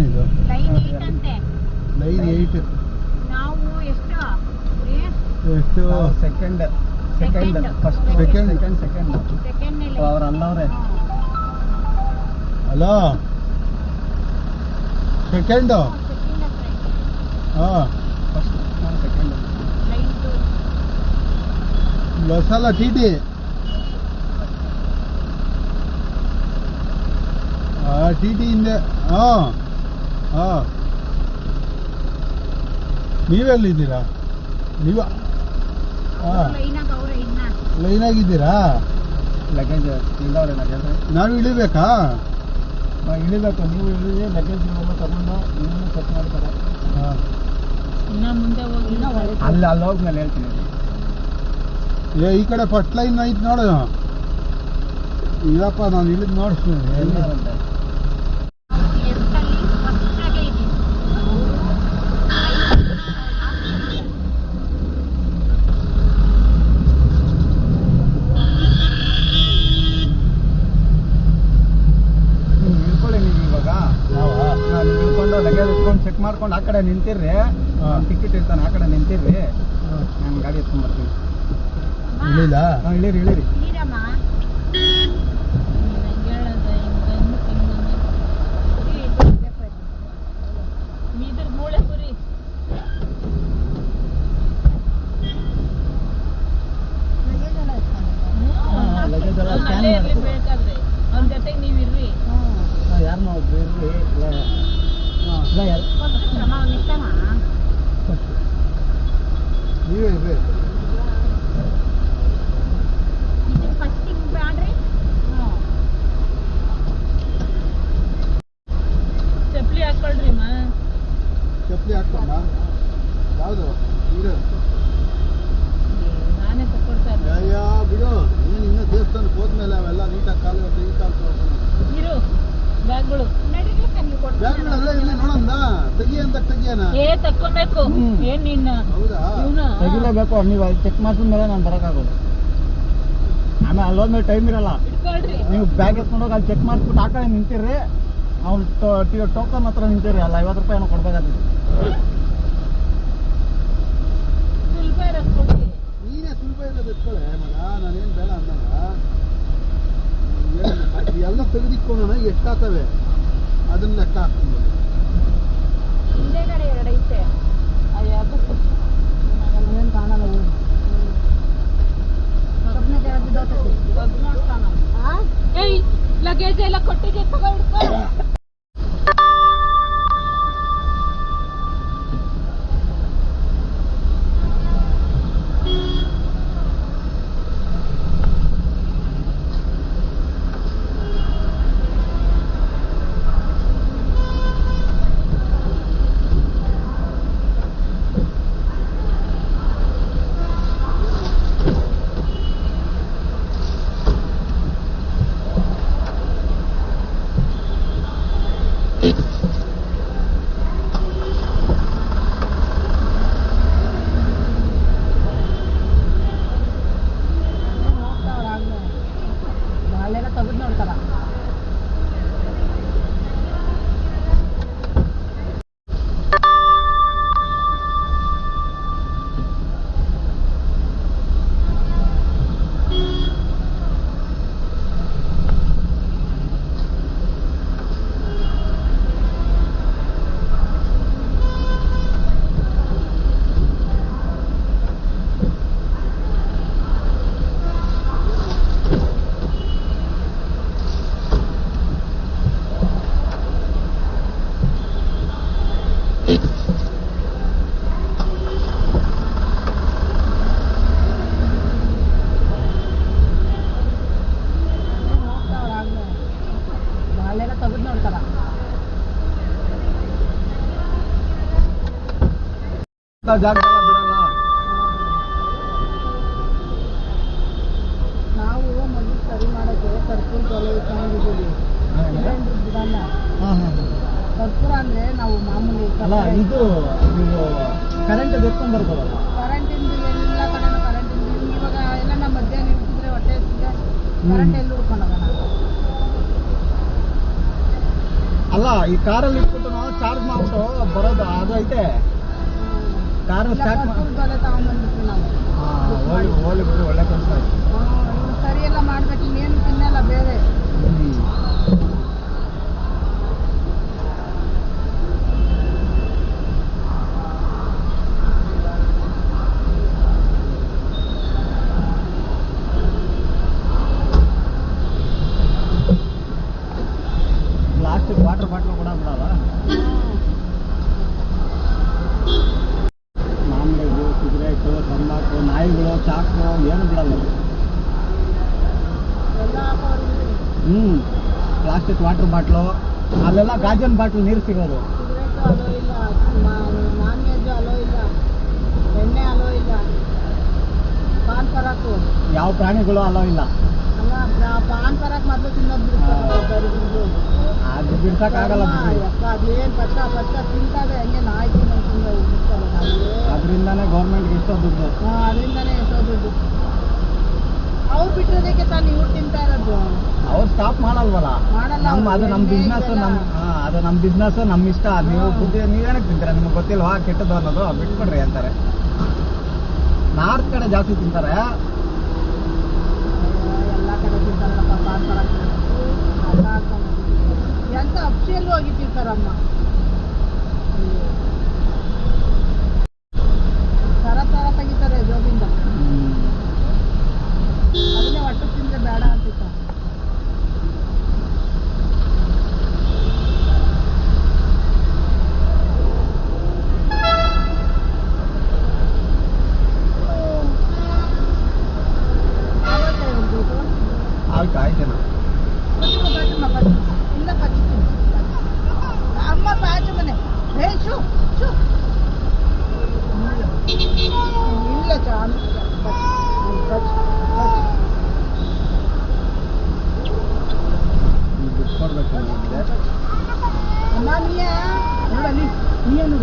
ತಾನೇ ಇದು? Line eight ಅಂತೆ. ಲೈನ್ ಏಯ್ಟ್ ನಾವು ಎಷ್ಟು? ಎಷ್ಟು? Second second first second second second ಅವ್ರು ಅಲ್ಲವ್ರೆ. ಅಲ್ಲ ಸೆಕೆಂಡು. ಹಾಂ first second line two bus ಅಲ್ಲ ಟಿ ಟಿ ಟಿ ಹಿಂದೆ ಹಾಂ. ಹಾಂ. ನೀವೆಲ್ಲಿದ್ದೀರಾ? ನೀವ ಹಾಂ. ಲೈನಾಗಿದ್ದೀರಾ? ಲಗೇಜ್ ಇಲ್ಲವ್ರೆ ಲಗೇಜ್ ನಾವು ಇಳಿಬೇಕಾ? ಇಳಿಬೇಕು. ನೀವು ಇಳಿದು ಲಗೇಜ್ ಇವೆಲ್ಲ ತಗೊಂಡು ನೀವು ಚೆಕ್ ಮಾಡ್ತಾರೆ. ಹಾಂ. ಇನ್ನ ಮುಂದೆ ಹೋಗಿ ಅಲ್ಲಿ ಅಲ್ಲಿ ಹೋದ್ಮೇಲೆ ಹೇಳ್ತೀನಿ. ಏ ಈ ಕಡೆ ಫಸ್ಟ್ ಲೈನ್ ಐತೆ ನೋಡು. ಇಲ್ಲಪ್ಪ ನಾನು ಇಳಿದು ನೋಡಿಸ್ತೀನಿ ಎಲ್ಲಿ ಎಲ್ಲಾರಂತೆ ಲೆಫ್ಟಲ್ಲಿ ಫಸ್ಟಾಗೆ ಇದೆ ನೀವು ಇಳ್ಕೊಳ್ಳಿ ನೀವು ಇವಾಗ ನಾವಾ? ನಾನು ಇಳ್ಕೊಂಡು ಲಗೇಜ್ ಇಟ್ಕೊಂಡು ಚೆಕ್ ಮಾಡ್ಕೊಂಡು ಆ ಕಡೆ ನಿಂತಿರ್ರಿ. ಟಿಕೆಟ್ ಇರ್ತಾನೆ ಆ ಕಡೆ ನಿಂತಿರ್ರಿ. ನಾನು ಗಾಡಿ ಎತ್ಕೊಂಡ್ ಬರ್ತೀನಿ. ಇಳಿಲ್ಲ ಹಾಂ ಇಳಿರಿ ಇಳಿರಿ. ಯಾವುದು ಇರು ನಾನೇ ತಕ್ಕೊಡ್ತಾ ಇದ್ದೆ ಅಯ್ಯ ಬಿಡು. ನೀನು ಇನ್ನೂ ದೇವಸ್ಥಾನಕ್ಕೆ ಹೋದ್ಮೇಲೆ ಅವೆಲ್ಲ ನೀಟಾಗಿ ಕಾಲು ಕಾಲು ಇರು. ಬ್ಯಾಗ್ಗಳು. ನೀವು ಬ್ಯಾಗ್ಗಳೆಲ್ಲ ಇಲ್ಲಿ ನೋಡಂದ ತೆಗಿ ಅಂತ ತೆಗಿಯನ ಏ ತಕ್ಕೊಬೇಕು ಹ್ಮ್. ಏನ್ ನಿನ್ನ? ಹೌದಾ? ಇವ್ನ? ತೆಗಿಲೇಬೇಕು. ನೀವು ಅಲ್ಲಿ ಚೆಕ್ ಮಾಡಿದ್ಮೇಲೆ ನಾನು ಬರೋಕ್ಕಾಗೋದು. ಆಮೇಲೆ ಅಲ್ಲೋದ್ಮೇಲೆ ಟೈಮ್ ಇರಲ್ಲ. ನೀವು ಬ್ಯಾಗ್ ಎತ್ಕೊಂಡೋಗಿ ಅಲ್ಲಿ ಚೆಕ್ ಮಾಡಿಸ್ಬಿಟ್ಟು ಆ ಕಡೆ ನಿಂತಿರ್ರಿ. ಅವ್ನು ಟೋಕನ್ ಹತ್ರ ನಿಂತಿರ್ರಿ. ಅಲ್ಲ ಐವತ್ತು ರೂಪಾಯಿ ಏನೋ ಕೊಡ್ಬೇಕಾಗ್ತದೆ ಸುಲ್ಪ ಇರೋದ್ ಕೊಡಿ ನೀನೇ ಸುಲಭ ಎಲ್ಲ ಎತ್ಕೊಳ್ಳೆ ಮಗ. ನಾನೇನು ಬೇಡ ಅಂದಾಗ. ಎಲ್ಲ ತೆಗೆದಿಟ್ಕೊಳ್ಳೋಣ ಎಷ್ಟಾಗ್ತವೆ? ಅದನ್ನ ಲೆಕ್ಕ ಹಾಕ್ತೀನಿ ಹಿಂದೆಗಡೆ ಎರಡು ಐತೆ. ಅಯ್ಯ ಏನು ಕಾಣಲ್ಲ ಲಗೇಜ್ ಎಲ್ಲ ಕೊಟ್ಟಿಗೆ ತಗೋ ಜಾಗದಲ್ಲ ಬಿಡಲ್ಲ. ನಾವು ಮಗು ಸರಿ ಮಾಡೋಕೆ ಕರ್ಪೂರ ತೊಲೆ ಇಟ್ಕೊಂಡಿದ್ದೀವಿ ಬಿಡಲ್ಲ. ಕರ್ಪೂರ ಅಂದ್ರೆ ನಾವು ಮಾಮೂಲಿ ಅಲ್ಲ ಇದು ನೀವು ಕರೆಂಟ್ ಎತ್ಕೊಂಡ್ ಬರ್ಬೋದಲ್ಲ? ಕರೆಂಟಿಂದ ಎಲ್ಲ ಕಡೆ ಕರೆಂಟಿಂದ ಇವಾಗ ಎಲ್ಲ ನಮ್ಮ ಮಧ್ಯಾಹ್ನ ಹೊಟ್ಟೆ ಕರೆಂಟ್ ಎಲ್ಲಿ ಅಲ್ಲ ಈ ಕಾರಲ್ಲಿ ಇಟ್ಬಿಟ್ಟು ನಾವು ಚಾರ್ಜ್ ಮಾಡ್ಬಿಟ್ಟು ಬರೋದು ಅದು ಐತೆ ಕಾರ್ ಸ್ಟಾರ್ಟ್ ಬಿಡಿ ಒಳ್ಳೆ ಕೆಲಸ ಆಯ್ತು. ಸರಿ ಎಲ್ಲ ಮಾಡ್ಬೇಕು ಇನ್ನೇನು ತಿನ್ನಲ್ಲ ಬೇರೆ ಹ್ಮ್. ಪ್ಲಾಸ್ಟಿಕ್ ವಾಟರ್ ಬಾಟ್ಲ್ ಕೂಡ ಬಿಡಲ್ಲ ಮಾಮೂಲಿ ಸಿಗರೇಟು ತಂಬಾಕು ನಾಯಿಗಳು ಚಾಕು ಏನು ಬಿಡಲ್ಲ ಎಲ್ಲ ಹಾಕೋರಿಗೆ ಹ್ಞೂ ಪ್ಲಾಸ್ಟಿಕ್ ವಾಟರ್ ಬಾಟ್ಲು ಅಲ್ಲೆಲ್ಲ ಗಾಜನ್ ಬಾಟ್ಲು ನೀರು ಸಿಗೋದು. ಅಲೋ ಅಲೋ ಯಾವ ಪ್ರಾಣಿಗಳು ಅಲ್ಲೋ ಇಲ್ಲ. ಅದು ಬಿಡ್ಸಕ್ಕಾಗಲ್ಲ ಅದರಿಂದಾನೇ ಗೌರ್ಮೆಂಟ್ಗೆ ಎಷ್ಟೋ ದುಡ್ಡು. ಅದರಿಂದನೇ ಎಷ್ಟೋ ದುಡ್ಡು. ಅವ್ರು ಬಿಟ್ಟಿರೋದಕ್ಕೆ ತಾನು ಇವ್ರು ತಿಂತಾ ಇರೋದು? ಅವ್ರು ಸ್ಟಾಪ್ ಮಾಡಲ್ವಲ್ಲ? ನಮ್ಮ ಅದು ನಮ್ಮ ಬಿಸ್ನೆಸ್ ನಮ್ಮ ಹಾ, ಅದು ನಮ್ಮ ಬಿಸ್ನೆಸ್ ನಮ್ಮ ಇಷ್ಟ. ನೀವು. ಬುದ್ಧಿ ನೀವೇನಕ್ಕೆ ತಿಂತೀರಾ? ನಿಮ್ಗೆ ಗೊತ್ತಿಲ್ವಾ? ಕೆಟ್ಟದ್ದು ಅನ್ನೋದು? ಬಿಟ್ಬಿಡ್ರಿ ಅಂತಾರೆ. ನಾರ್ತ್ ಕಡೆ ಜಾಸ್ತಿ ತಿಂತಾರೆ. ಎಲ್ಲ ಕಡೆ ತಿಂತಾರಪ್ಪ ಎಂತ ಅಪ್ಸಿಯಲ್ಲಿ ಹೋಗಿ ತಿಂತಾರಮ್ಮ அம்மா நீயா நீ நீ என்ன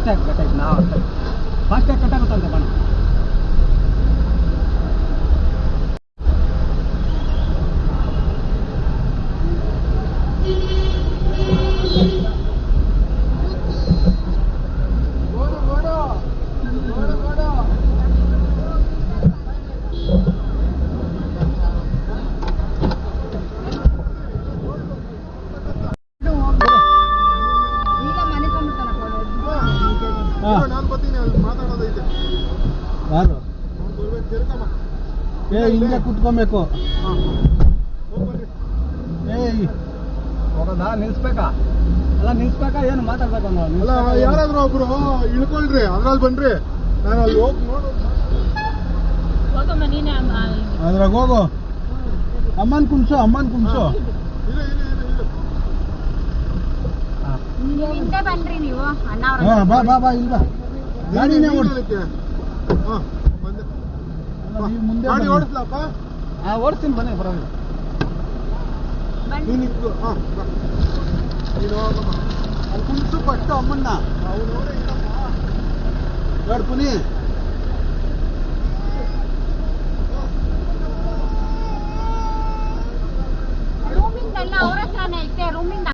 ಫಾಸ್ಟ್ ಟ್ಯಾಗ್ ಕಟ್ಟಾಯ್ತು ನಾವು ಫಾಸ್ಟ್ ಟ್ಯಾಗ್ ಕಟ್ಟಾಗುತ್ತಂತೆ ಬಣ್ಣ ಹಿಂಗೆ ಕುತ್ಕೊಬೇಕು. ಏಯ್. ಹೋಗೋದಾ ನಿಲ್ಸ್ಬೇಕಾ? ಅಲ್ಲ ನಿಲ್ಸ್ಬೇಕಾ ಏನು ಮಾತಾಡ್ಬೇಕು ಅಲ್ಲ ಯಾರಾದ್ರೂ ಒಬ್ರು ಇಳ್ಕೊಳ್ರಿ ಅದ್ರಲ್ಲಿ ಬನ್ರಿ. ನಾನು ಅಲ್ಲಿ ಹೋಗಿ ನೋಡು. ಹೋಗಮ್ಮ ನೀನೇ ಅದ್ರಾಗ ಹೋಗು. ಅಮ್ಮನ್ ಕುಂಸು ಅಮ್ಮನ್ ಕುಂಸು ಬನ್ರಿ ನೀವು ಬಾ ಬಾ ಬಾ ಇಲ್ಲ ಗಾಡಿನೇ ನೀನು ಓಡಿಸ್ ಅದಕ್ಕೆ. ಹಾ, ಬಂದೆ. ನೀವು ಮುಂದೆ ಗಾಡಿ. ಓಡಿಸ್ಲಪ್ಪ? ಹಾ ಓಡಿಸ್ತೀನಿ ಬನ್ನಿ ಪರವಾಗಿಲ್ಲ. ನೀನು ಇತ್ತು ಹಾ. ನೀನು ಅಲ್ಲಿ ಫಸ್ಟ್ ಅಮ್ಮನ್ನ. ಅವ್ರು ನೋಡಿ ಪುನಿ